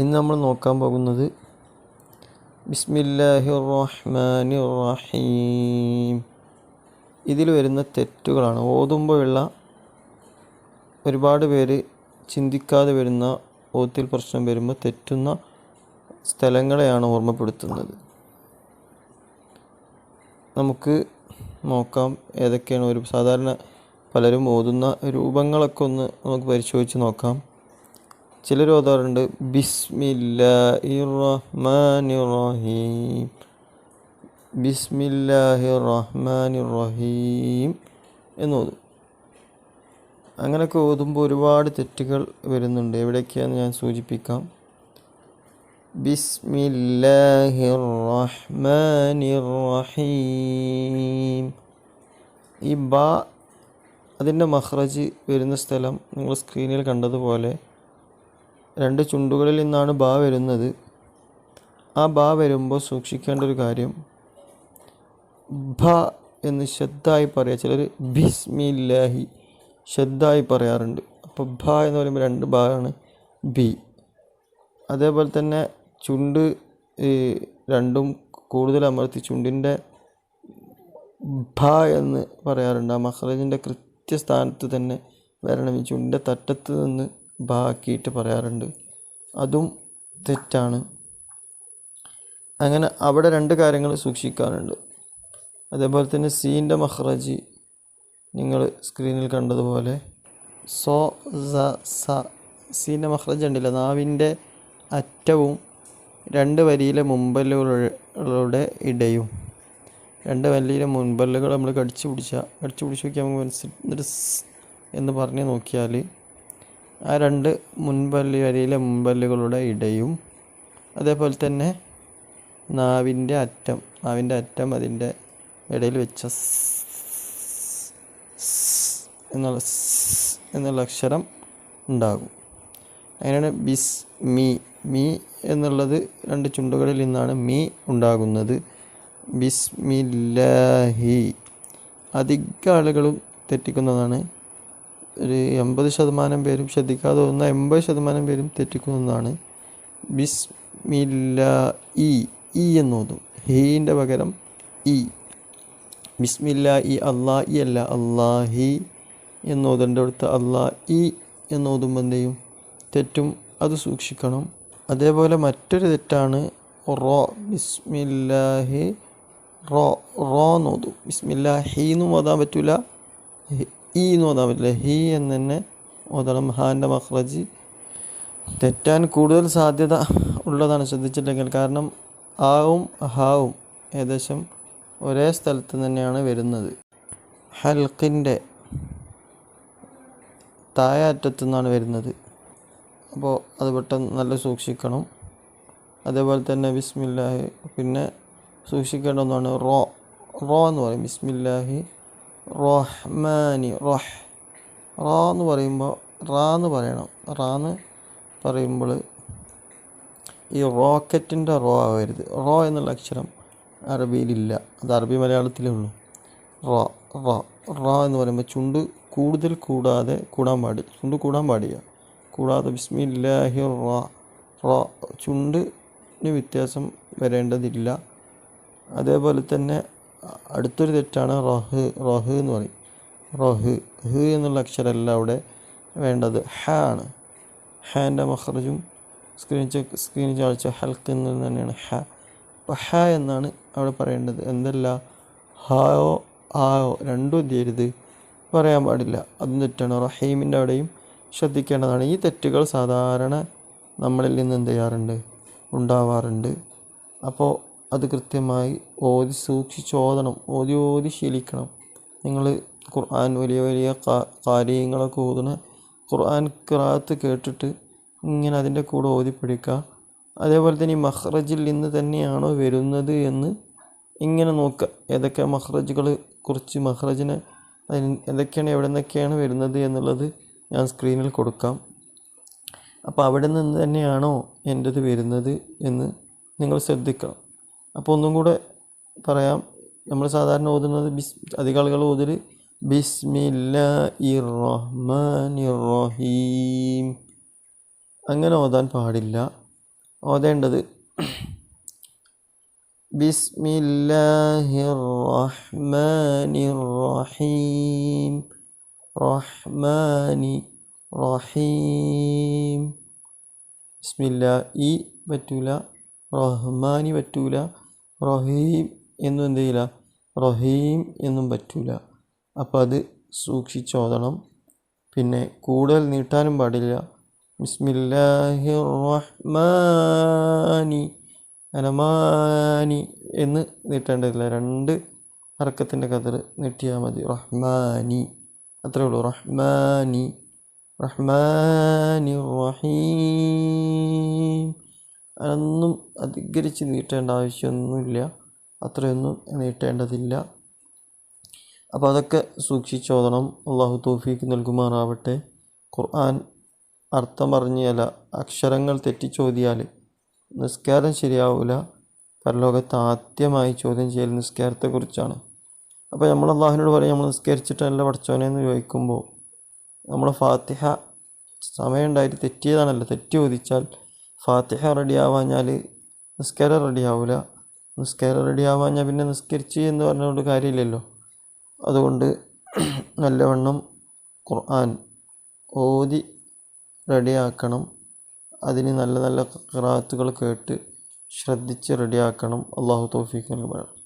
ഇന്ന് നമ്മൾ നോക്കാൻ പോകുന്നത് ബിസ്മില്ലാഹി റഹ്മാനി റഹീം ഇതിൽ വരുന്ന തെറ്റുകളാണ്. ഓതുമ്പോഴുള്ള ഒരുപാട് പേര് ചിന്തിക്കാതെ വരുന്ന ഓത്തിൽ പ്രശ്നം വരുമ്പോൾ തെറ്റുന്ന സ്ഥലങ്ങളെയാണ് ഓർമ്മപ്പെടുത്തുന്നത്. നമുക്ക് നോക്കാം ഏതൊക്കെയാണ് ഒരു സാധാരണ പലരും ഓതുന്ന രൂപങ്ങളൊക്കെ ഒന്ന് നമുക്ക് പരിശോധിച്ച് നോക്കാം. ചിലർ ഓതാറുണ്ട് ബിസ്മില്ലാഹി റഹ്മാനി റഹീം ബിസ്മില്ലാഹി റഹ്മാനി റഹീം എന്ന് ഓതും. അങ്ങനെയൊക്കെ ഓതുമ്പോൾ ഒരുപാട് തെറ്റുകൾ വരുന്നുണ്ട്. എവിടെയൊക്കെയാണെന്ന് ഞാൻ സൂചിപ്പിക്കാം. ബിസ്മില്ലാഹി റഹ്മാനി റഹീം ഈ ബാ അതിന്റെ മഹ്റജ് വരുന്ന സ്ഥലം നിങ്ങൾ സ്ക്രീനിൽ കണ്ടതുപോലെ രണ്ട് ചുണ്ടുകളിൽ നിന്നാണ് ബാ വരുന്നത്. ആ ബാ വരുമ്പോൾ സൂക്ഷിക്കേണ്ട ഒരു കാര്യം. ഭ എന്ന് ശ്രദ്ധായി പറയുക ചിലർ ബിസ്മില്ലാഹി ശ്രദ്ധായി പറയാറുണ്ട്. അപ്പോൾ ഭ എന്ന് പറയുമ്പോൾ രണ്ട് ഭാഗമാണ് ബി. അതേപോലെ തന്നെ ചുണ്ട് രണ്ടും കൂടുതൽ അമർത്തി ചുണ്ടിന്റെ ഭ എന്ന് പറയാറുണ്ട്. ആ മഹ്റജിന്റെ കൃത്യസ്ഥാനത്ത് തന്നെ വരണം. ഈ ചുണ്ടിന്റെ തട്ടത്ത് നിന്ന് ഭ ആക്കിയിട്ട് പറയാറുണ്ട്. അതും തെറ്റാണ്. അങ്ങനെ അവിടെ രണ്ട് കാര്യങ്ങൾ സൂക്ഷിക്കാറുണ്ട് അതേപോലെ തന്നെ സീന്റെ മഹ്റജി നിങ്ങൾ സ്ക്രീനിൽ കണ്ടതുപോലെ. സോ സ സ സീന്റെ മഹ്റജ് ഉണ്ടല്ലോ. നാവിന്റെ അറ്റവും രണ്ട് വരിയിലെ മുമ്പല്ലുകളുടെ ഇടയും. രണ്ട് വരിയിലെ മുൻപല്ലുകൾ നമ്മൾ കടിച്ചു പിടിച്ചാൽ കടിച്ചു പിടിച്ച് നോക്കിയാൽ നമുക്ക് മനസ്സിൽ എന്ന് പറഞ്ഞ് നോക്കിയാൽ ആ രണ്ട് മുൻപല്ല് വരിയിലെ മുൻപല്ലുകളുടെ ഇടയും അതേപോലെ തന്നെ നാവിന്റെ അറ്റം നാവിന്റെ അറ്റം അതിന്റെ ഇടയിൽ വെച്ച എന്നുള്ള എന്നുള്ള അക്ഷരം ഉണ്ടാകും. അങ്ങനെയാണ് ബിസ് മീ മീ എന്നുള്ളത് രണ്ട് ചുണ്ടുകളിൽ നിന്നാണ് മീ ഉണ്ടാകുന്നത്. ബിസ്മില്ലാഹി. അധിക ആളുകളും തെറ്റിക്കുന്നതാണ് ഒരു എൺപത് ശതമാനം പേരും ശ്രദ്ധിക്കാതെ വന്ന എൺപത് ശതമാനം പേരും തെറ്റിക്കുന്നതാണ് ബിസ്മില്ല ഇ ഇ എന്ന് ഓതും ഹീന്റെ പകരം ഇ. ബിസ്മില്ല ഇ അള്ളാ ഇ അല്ല അള്ളാഹി എന്നോതേണ്ട അടുത്ത് അള്ളാ ഇ എന്നോതുമ്പോൾ എന്ത് ചെയ്യും? തെറ്റും അത് സൂക്ഷിക്കണം. അതേപോലെ മറ്റൊരു തെറ്റാണ് റോ ബിസ്മില്ലാഹി റോ റോ എന്നോതും ബിസ്മില്ലാഹി എന്നും ഓതാൻ പറ്റില്ല ഈ എന്ന് ഓതാൻ പറ്റില്ല ഹി എന്ന് തന്നെ ഓതണം ഹാന്റെ മഹ്റജി തെറ്റാൻ കൂടുതൽ സാധ്യത ഉള്ളതാണ് ശ്രദ്ധിച്ചിട്ടുണ്ടെങ്കിൽ കാരണം ആവും ഹാവും ഏകദേശം ഒരേ സ്ഥലത്ത് തന്നെയാണ് വരുന്നത്. ഹൽക്കിന്റെ താഴെ അറ്റത്തു നിന്നാണ് വരുന്നത്. അപ്പോൾ അത് പെട്ടെന്ന് നല്ല സൂക്ഷിക്കണം. അതേപോലെ തന്നെ ബിസ്മില്ലാഹി പിന്നെ സൂക്ഷിക്കേണ്ട ഒന്നാണ് റോ. റോ എന്ന് പറയും. ബിസ്മില്ലാഹി റഹ്മാനി റഹ്. റാ എന്ന് പറയുമ്പോൾ റാ എന്ന് പറയണം. റാ എന്ന് പറയുമ്പോൾ ഈ റോക്കറ്റിന്റെ റോ ആവരുത്. റോ എന്നുള്ള അക്ഷരം അറബിയിലില്ല. അത് അറബി മലയാളത്തിലേ ഉള്ളൂ. റോ റോ റോ എന്ന് പറയുമ്പോൾ ചുണ്ട് കൂടുതൽ കൂടാതെ കൂടാൻ പാടില്ല ചുണ്ട് കൂടാൻ പാടില്ല. കൂടാതെ ബിസ്മില്ലാഹി റോ റോ. ചുണ്ടിന് വ്യത്യാസം വരേണ്ടതില്ല. അതേപോലെ തന്നെ അടുത്തൊരു തെറ്റാണ് റഹ് റഹ് എന്ന് പറയും. റഹ് ഹ് എന്നുള്ള അക്ഷരമല്ല അവിടെ വേണ്ടത്. ഹ ആണ്. ഹാന്റെ മഹ്റജും സ്ക്രീൻ ചെക്ക് സ്ക്രീൻ ചാഴ്ച ഹൽക്ക് എന്ന് തന്നെയാണ് ഹ. അപ്പോൾ ഹ എന്നാണ് അവിടെ പറയേണ്ടത്. എന്തല്ല? ഹായോ ആയോ രണ്ടും എന്ത് ചെയ്യരുത്? പറയാൻ പാടില്ല. അതും തെറ്റാണ്. റഹീമിന്റെ അവിടെയും ശ്രദ്ധിക്കേണ്ടതാണ്. ഈ തെറ്റുകൾ സാധാരണ നമ്മളിൽ നിന്ന് എന്ത് ചെയ്യാറുണ്ട്? ഉണ്ടാവാറുണ്ട്. അപ്പോൾ അത് കൃത്യമായി ഓതി സൂക്ഷിച്ചോതണം ഓതി ഓതി ശീലിക്കണം. നിങ്ങൾ ഖുർആൻ വലിയ വലിയ കാര്യങ്ങളൊക്കെ ഓതുന്ന ഖുർആൻ ഖിറാത്ത് കേട്ടിട്ട് ഇങ്ങനെ അതിന്റെ കൂടെ ഓതി പഠിക്കുക. അതേപോലെ തന്നെ ഈ മഹ്റജിൽ നിന്ന് തന്നെയാണോ വരുന്നത് എന്ന് ഇങ്ങനെ നോക്കുക. ഏതൊക്കെ മഹ്റജുകൾ കുറിച്ച് മഹ്റജിനെ എന്തൊക്കെയാണ് എവിടെ നിന്നൊക്കെയാണ് വരുന്നത് എന്നുള്ളത് ഞാൻ സ്ക്രീനിൽ കൊടുക്കാം. അപ്പോൾ അവിടെ നിന്ന് തന്നെയാണോ എന്റെത് വരുന്നത് എന്ന് നിങ്ങൾ ശ്രദ്ധിക്കണം. അപ്പോൾ ഒന്നും കൂടെ പറയാം. നമ്മൾ സാധാരണ ഓതുന്നത് ബിസ് അധിക ആളുകൾ ഓതൽ ബിസ്മില്ലാഹിർ റഹ്മാനിർ റഹീം അങ്ങനെ ഓതാൻ പാടില്ല. ഓതേണ്ടത് ബിസ്മില്ലാഹിർ റഹ്മാനിർ റഹീം റഹ്മാനി റഹീം ബിസ്മില്ല ഈ പറ്റൂല. റഹ്മാനി പറ്റൂല. റഹീം എന്നും എന്ത് ചെയ്യില്ല? റഹീം എന്നും പറ്റൂല. അപ്പോൾ അത് സൂക്ഷിച്ചോതണം. പിന്നെ കൂടുതൽ നീട്ടാനും പാടില്ല. ബിസ്മില്ലാഹി റഹ്മാനി അനമാനി എന്ന് നീട്ടേണ്ടതില്ല. രണ്ട് ഹർക്കത്തിന്റെ കതിർ നീട്ടിയാൽ മതി. റഹ്മാനി. അത്രേ ഉള്ളൂ. റഹ്മാനി. റഹ്മാനി റഹീം അതൊന്നും അധികരിച്ച് നീട്ടേണ്ട ആവശ്യമൊന്നുമില്ല. അത്രയൊന്നും നീട്ടേണ്ടതില്ല. അപ്പോൾ അതൊക്കെ സൂക്ഷിച്ചോതണം. അള്ളാഹു തോഫീക്ക് നൽകുമാറാവട്ടെ. ഖുർആൻ അർത്ഥം അറിഞ്ഞല്ല അക്ഷരങ്ങൾ തെറ്റിച്ചോദിയാൽ നിസ്കാരം ശരിയാവില്ല പരലോകത്ത് ആദ്യമായി ചോദ്യം ചെയ്യൽ നിസ്കാരത്തെക്കുറിച്ചാണ്. അപ്പോൾ നമ്മൾ അള്ളാഹുവിനോട് പറയും നമ്മൾ നിസ്കരിച്ചിട്ടല്ല പഠിച്ചോനെ എന്ന് ചോദിക്കുമ്പോൾ നമ്മൾ ഫാത്തിഹ സമയമുണ്ടായിട്ട് തെറ്റിയതാണല്ലോ. തെറ്റി ചോദിച്ചാൽ ഫാത്തിഹ റെഡി ആവാഞ്ഞാൽ നിസ്കാരം റെഡി ആവില്ല നിസ്കാരം റെഡി ആവാഞ്ഞാൽ പിന്നെ നിസ്കരിച്ച് എന്ന് പറഞ്ഞുകൊണ്ട് കാര്യമില്ലല്ലോ. അതുകൊണ്ട് നല്ലവണ്ണം ഖുർആൻ ഓതി റെഡിയാക്കണം. അതിന് നല്ല നല്ല ഖിറാത്തുകൾ കേട്ട് ശ്രദ്ധിച്ച് റെഡിയാക്കണം. അള്ളാഹു തൗഫീഖ് നൽകുമാറാകട്ടെ